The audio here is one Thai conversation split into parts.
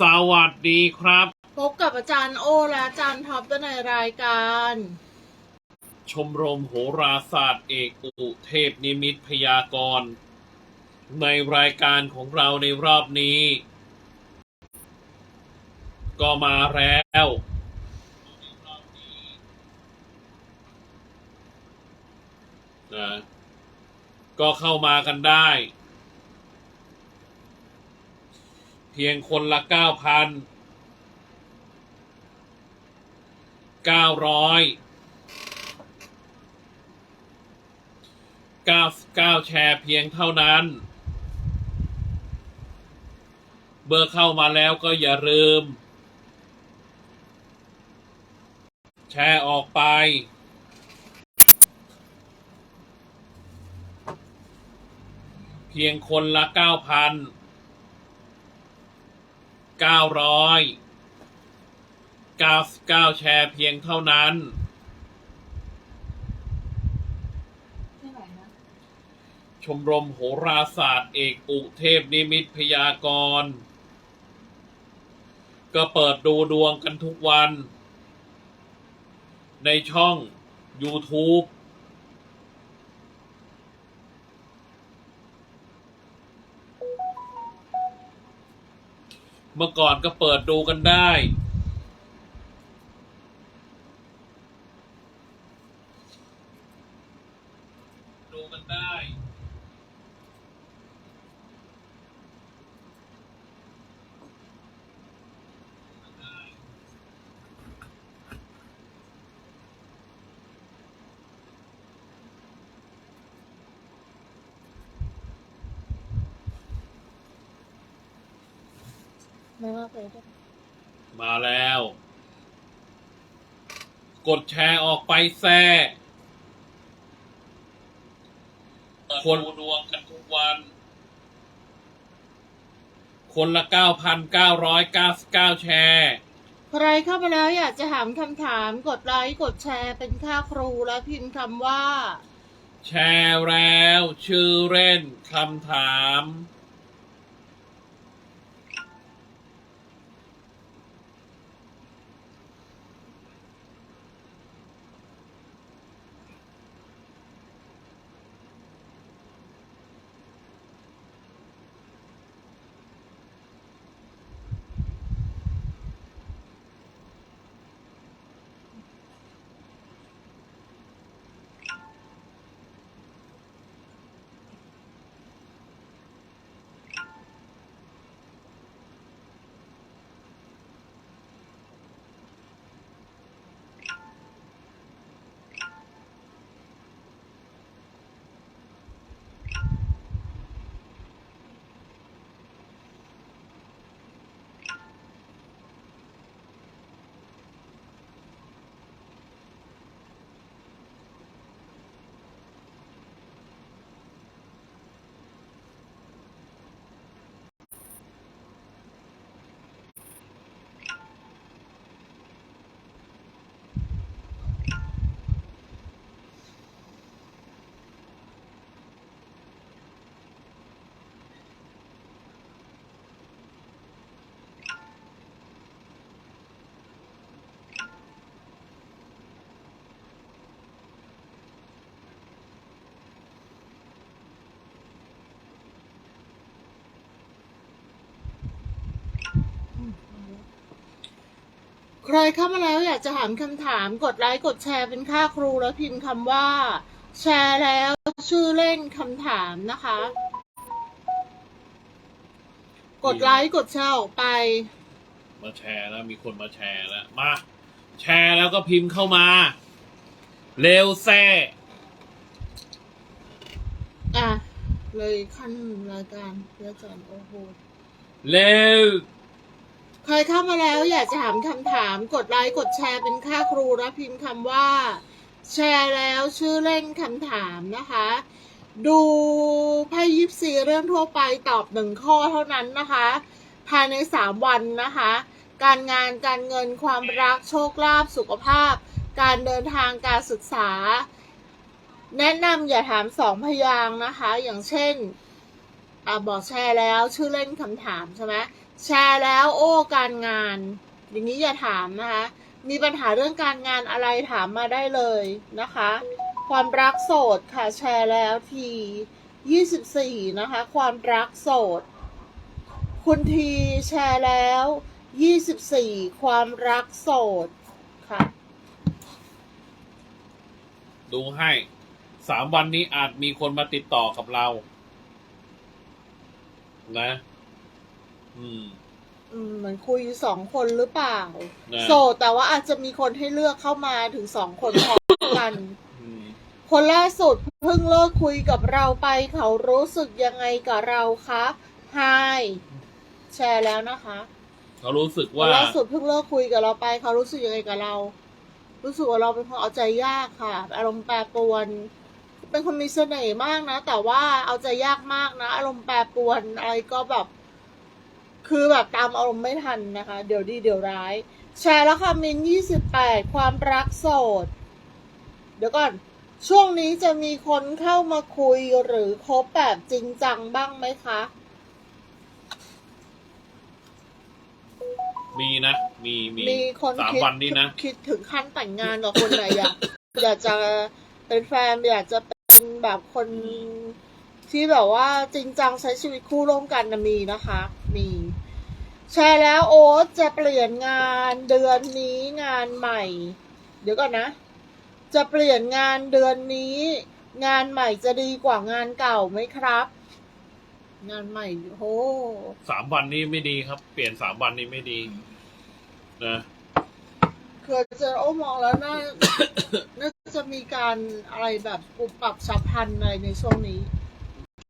สวัสดีครับ พบกับอาจารย์โอและอาจารย์ท็อปในรายการ ชมรมโหราศาสตร์เอกอุเทพนิมิตพยากรณ์ ในรายการของเราในรอบนี้ ก็มาแล้วนะก็เข้ามากันได้ เพียงคนละเก้าพันเก้าร้อยเก้าเก้าแชร์เพียงเท่านั้น เบอร์เข้ามาแล้วก็อย่าลืม แชร์ออกไปเพียงคนละเก้าพันเก้าร้อยเก้าเก้าแชร์เพียงเท่านั้น ชมรมโหราศาสตร์เอกอุเทพนิมิตพยากรณ์ก็เปิดดูดวงกันทุกวัน ในช่อง YouTube เมื่อก่อนก็เปิดดูกันได้ ไม่ว่าไปด้วยมาแล้ว กดแชร์ออกไปแซ่คนดวงกันทุกวัน คนละ 9,999 แชร์ ใครเข้ามาแล้วอยากจะถามคำถามกดไลค์กดแชร์เป็นค่าครูและพิมพ์คำว่า แชร์แล้ว ชื่อเล่นคำถาม ใครเข้ามาแล้วอยากจะถามคำถามกดไลค์กดแชร์เป็นค่าครูแล้วพิมพ์คำว่า แชร์แล้วชื่อเล่นคำถามนะคะ กดไลค์กดแชร์ออกไป มาแชร์แล้วมีคนมาแชร์แล้วมา แชร์แล้วก็พิมพ์เข้ามา เร็วแซ่อะ เลยขั้นรายการเพื่อจอนโอ้โห เร็วใครเข้ามาแล้วอยากจะถามคำถามกดไลค์กดแชร์เป็นค่าครูแล้วพิมพ์คำว่า แชร์แล้วชื่อเล่นคำถามนะคะ ดูไพ่ยิปซีเรื่องทั่วไปตอบหนึ่งข้อเท่านั้นนะคะ ภายในสามวันนะคะ การงานการเงินความรักโชคลาภสุขภาพ การเดินทางการศึกษา แนะนำอย่าถามสองพยางนะคะ อย่างเช่น อ่าบอกแชร์แล้วชื่อเล่นคำถามใช่ไหมแชร์แล้วโอ้การงาน อย่างนี้อย่าถามนะคะ มีปัญหาเรื่องการงานอะไรถามมาได้เลยนะคะ ความรักโสดค่ะแชร์แล้วทียี่สิบสี่นะคะ ความรักโสด คุณทีแชร์แล้วยี่สิบสี่ความรักโสดค่ะ ดูให้สามวันนี้อาจมีคนมาติดต่อกับเรา นะ อืม อืมเหมือนคุยสองคนหรือเปล่า นะ โสดแต่ว่าอาจจะมีคนให้เลือกเข้ามาถึงสองคนพร้อมกัน อืมคนล่าสุดเพิ่งเลิกคุยกับเราไป เขารู้สึกยังไงกับเราคะไฮแชร์แล้วนะคะเขารู้สึกคนว่า ล่าสุดเพิ่งเลิกคุยกับเราไป เขารู้สึกยังไงกับเรา รู้สึกว่าเราเป็นคนเอาใจยากค่ะ อารมณ์แปรปรวน เป็นคนมีเสน่ห์มากนะ แต่ว่าเอาใจยากมากนะ อารมณ์แปรปรวนอะไรก็แบบ คือแบบตามอารมณ์ไม่ทันนะคะ เดี๋ยวดีเดี๋ยวร้าย แชร์แล้วค่ะมินยี่สิบแปดความรักโสด เดี๋ยวก่อน ช่วงนี้จะมีคนเข้ามาคุยหรือคบแบบจริงจังบ้างไหมคะ มีนะ มีมีมีคนสามคิดวันนี้นะ คิดถึงขั้นแต่งงานกับคนไหนอยากอยากจะเป็นแฟนอยากจะเป็น แบบคนที่แบบว่าจริงจังใช้ชีวิตคู่ร่วมกันนะมีนะคะ มี แชร์แล้วโอ๊ตจะเปลี่ยนงานเดือนนี้งานใหม่ เดี๋ยวก่อนนะ จะเปลี่ยนงานเดือนนี้ งานใหม่จะดีกว่างานเก่าไหมครับ งานใหม่โหสามวันนี้ไม่ดีครับ เปลี่ยนสามวันนี้ไม่ดี นะ คือเจอโอมองแล้วน่า น่าจะมีการอะไรแบบปรับปรับฉับพลันอะไรในช่วงนี้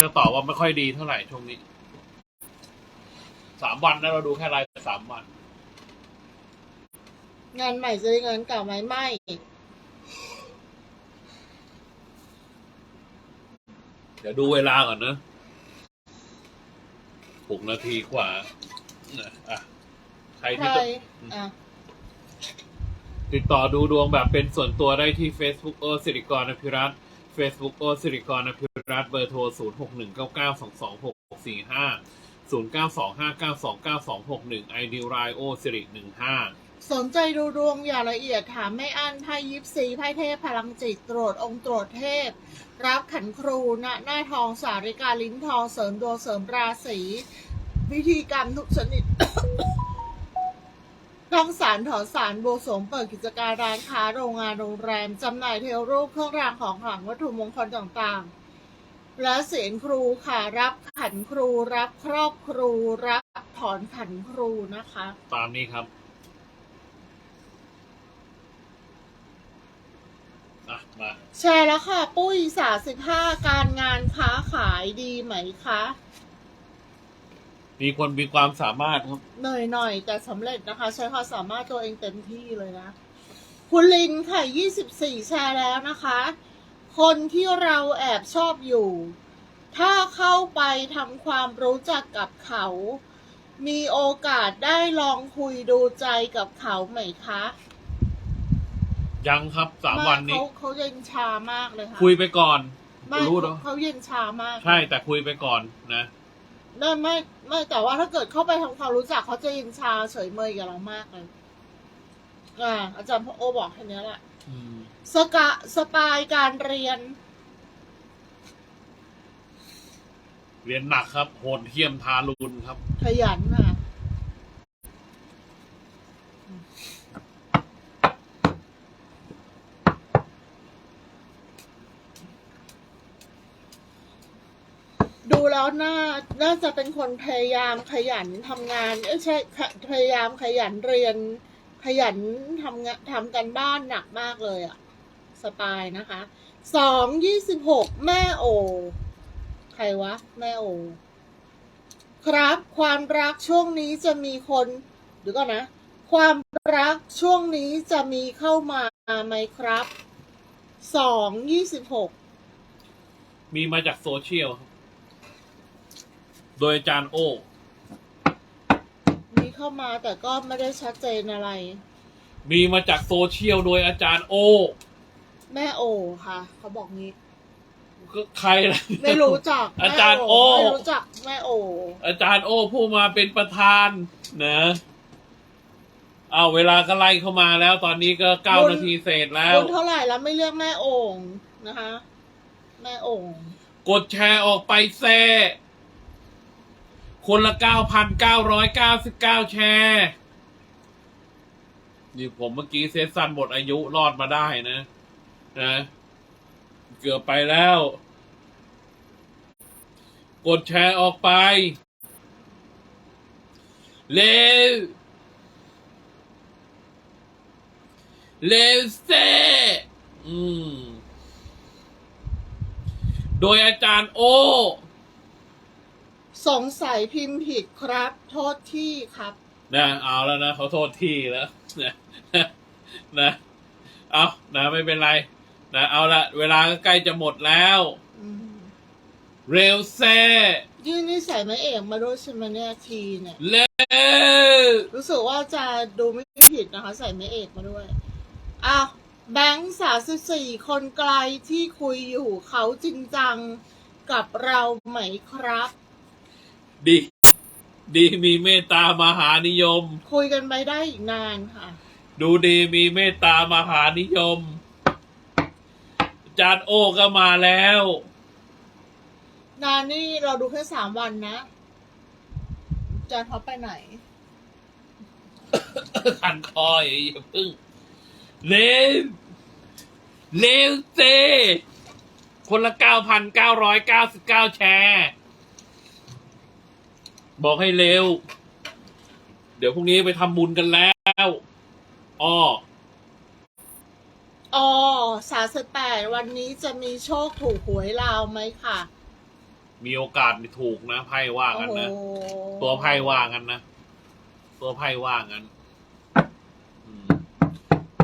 จะตอบว่าไม่ค่อยดีเท่าไหร่ช่วงนี้ สามวันนะเราดูแค่รายสามวัน งานใหม่จะได้งานเก่าไหมไม่ เดี๋ยวดูเวลาก่อนนะหกนาทีกว่านะอะใครใคที่รจะ อะ ติดต่อดูดวงแบบเป็นส่วนตัวได้ที่ Facebook โอสิริกรอภิรัต Facebook โอสิริกรอภิรัตเบอร์โทร 0 6 1 9 9 2 2 6 6 4 5 0 9 2 5 9 2 9 2 6 1 ID รายโอสิริ15สนใจดูดวงอย่างละเอียดถามไม่อั้นไพ่ยิปซีไพ่เทพพลังจิตตรวจองค์ตรวจเทพ รับขันครูณหน้าทองสาริกาลิ้นทองเสริมดวงเสริมราศี วิธีกรรมทุกชนิด ตั้งสารถอนสารบวงสรวงเปิดกิจการร้านค้าโรงงานโรงแรมจำหน่ายเทวรูปเครื่องรางของขลังวัตถุมงคลต่างๆ และเสียงครูค่ะรับขันครูรับครอบครูรับถอนขันครูนะคะ ตามนี้ครับอะมาแชร์แล้วค่ะ ปุ้ยสาสิบห้าการงานค้าขายดีไหมคะ มีคนมีความสามารถครับ หน่อยหน่อยๆแต่สำเร็จนะคะ ใช้ความสามารถตัวเองเต็มที่เลยนะ คุณลินค่ะ 24 แชร์แล้วนะคะ คนที่เราแอบชอบอยู่ ถ้าเข้าไปทำความรู้จักกับเขา มีโอกาสได้ลองคุยดูใจกับเขาไหมคะยังครับสามวันนี้ เขาเขาเย็นชามากเลยค่ะคุยไปก่อน ไม่รู้เขาเนาะเขาเย็นชามาก ใช่แต่คุยไปก่อนนะ ไม่ไม่ไม่แต่ว่าถ้าเกิดเข้าไปทำความรู้จักเขาจะยินชาเฉยเมยกับเรามากเลยอ่าอาจารย์พระโอบอกแค่นี้แหละอืมสกะสปายการเรียน เรียนหนักครับ โหดเหี้ยมทารุณครับ ขยันค่ะดู แล้วน่าน่าจะเป็นคนพยายามขยันทำงานเอ้ยใช่พยายามขยันเรียน ขยันทำงานทำกันบ้านหนักมากเลยอะสปายนะคะสองยี่สิบหกแม่โอ ใครวะ แม่โอ ครับ ความรักช่วงนี้จะมีคนเดี๋ยวก่อนนะ ความรักช่วงนี้จะมีเข้ามาไหมครับสองยี่สิบหกมีมาจากโซเชียลครับ โดยอาจารย์โอมีเข้ามาแต่ก็ไม่ได้ชัดเจนอะไร มีมาจากโซเชียลโดยอาจารย์โอแม่โอค่ะ เขาบอกงี้ ก็ใครล่ะ ไม่รู้จักอาจารย์โอไม่รู้จักแม่โอ อาจารย์โอ้ผู้มาเป็นประธานนะเอาเวลาก็ไล่เข้ามาแล้ว ตอนนี้ก็เก้านาทีเศษแล้ว คนเท่าไหร่แล้วไม่เรียกแม่โอ่งนะคะ แม่โอ่งกดแชร์ออกไปแซ่ คนละเก้าพันเก้าร้อยเก้าสิบเก้าแชร์นี่ผมเมื่อกี้เซตซันหมดอายุรอดมาได้นะนะ เกือบไปแล้ว กดแชร์ออกไปเร็วเร็วเซอืม โดยอาจารย์โอ สงสัยพิมพ์ผิดครับ โทษที่ครับ นะเอาแล้วนะเขาโทษที่แล้วนะนะนะเอานะไม่เป็นไรนะเอาละเวลาก็ใกล้จะหมดแล้ว อืมเร็วแซ่ยื่นนี่ใส่แม่เอกมาด้วยใช่ไหมเนี่ยทีเนี่ย เร็วรู้สึกว่าจะดูไม่ผิดนะคะ ใส่แม่เอกมาด้วยอ้าวแบงค์สาสิบสี่คนไกลที่คุยอยู่เขาจริงจังกับเราไหมครับ ดี ดีมีเมตตามหานิยม คุยกันไปได้อีกนานค่ะ ดูดีมีเมตตามหานิยมอาจารย์โอก็มาแล้ว นานนี่เราดูแค่สามวันนะอาจารย์เขาไปไหน ขันคออย่าพึ่งเร็วเร็วเซคนละเก้าพันเก้าร้อยเก้าสิบเก้าแชร์ บอกให้เร็ว เดี๋ยวพรุ่งนี้ไปทำบุญกันแล้วอ้ออ๋อสาสิบแปดวันนี้จะมีโชคถูกหวยลาวไหมค่ะ มีโอกาสไม่ถูกนะไพ่ว่าโอ้กันโหนะตัวไพ่ว่ากันนะ ตัวไพ่ว่ากันอืม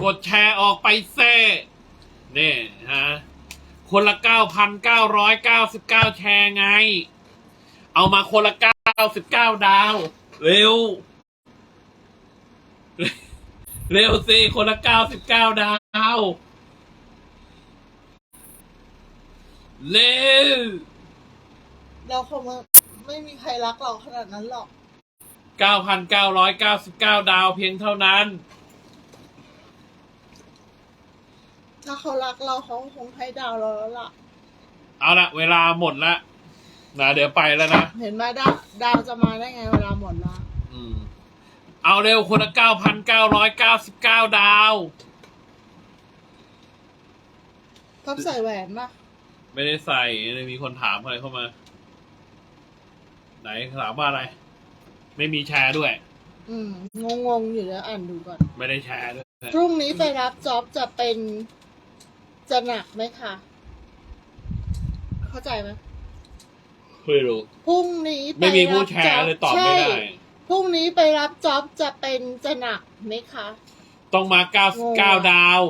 กดแชร์ออกไปเซ่นี่ฮะ คนละเก้าพันเก้าร้อยเก้าสิบเก้าแชร์ไง เอามาคนละเก้าสิบเก้าดาว เร็ว เร็วสิ คนละเก้าสิบเก้าดาว เร็ว เราคงไม่มีใครรักเราขนาดนั้นหรอก9,999ดาวเพียงเท่านั้น ถ้าเขารักเราเขาคงให้ดาวเราแล้วล่ะ เอาละเวลาหมดละ นะเดี๋ยวไปแล้วนะ เห็นไหมดาวดาวจะมาได้ไงเวลาหมดละอืม เอาเร็วคนละ9,999ดาว ท็อปใส่แหวนปะไม่ได้ใส่มีคนถามอะไรเข้ามา ไหนถามว่าอะไร ไม่มีแชร์ด้วย อืม งงงๆอยู่แล้วอ่านดูก่อน ไม่ได้แชร์ด้วยพรุ่งนี้ไปรับจ็อบจะเป็น จะหนักไหมคะ เข้าใจไหม ไม่รู้พรุ่งนี้ปไม่มีผู้รับแชร์เลยตอบไม่ได้ ใช่พรุ่งนี้ไปรับจ็อบจะเป็นจะหนักไหมคะ ต้องมา99ดาว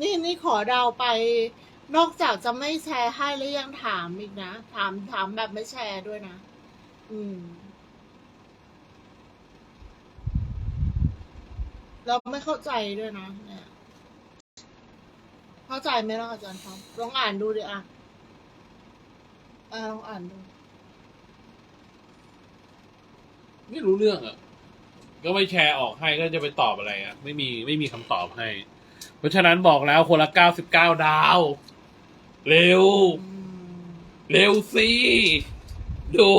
นี่นี่ขอดาวไป นอกจากจะไม่แชร์ให้แล้วยังถามอีกนะ ถามถามแบบไม่แชร์ด้วยนะ อืม เราไม่เข้าใจด้วยนะเนี่ยเข้าใจไหมล่ะอาจารย์ครับลองอ่านดูดิอะ อะลองอ่านดูไม่รู้เรื่องอะ ก็ไม่แชร์ออกให้ก็จะไปตอบอะไรอะ ไม่มีไม่มีคำตอบให้ เพราะฉะนั้นบอกแล้วคนละเก้าสิบเก้าดาว เร็ว อืมเร็วสิดู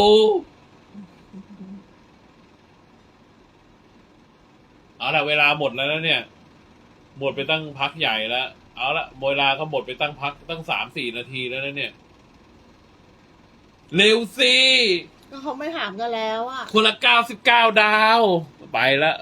เอาละเวลาหมดแล้วนะเนี่ย หมดไปตั้งพักใหญ่แล้ว เอาละเวลาก็หมดไปตั้งพักตั้งสามสี่นาทีแล้วนะเนี่ย เร็วสิ ก็เขาไม่ถามกันแล้วอะ คนละเก้าสิบเก้าดาว ไปละ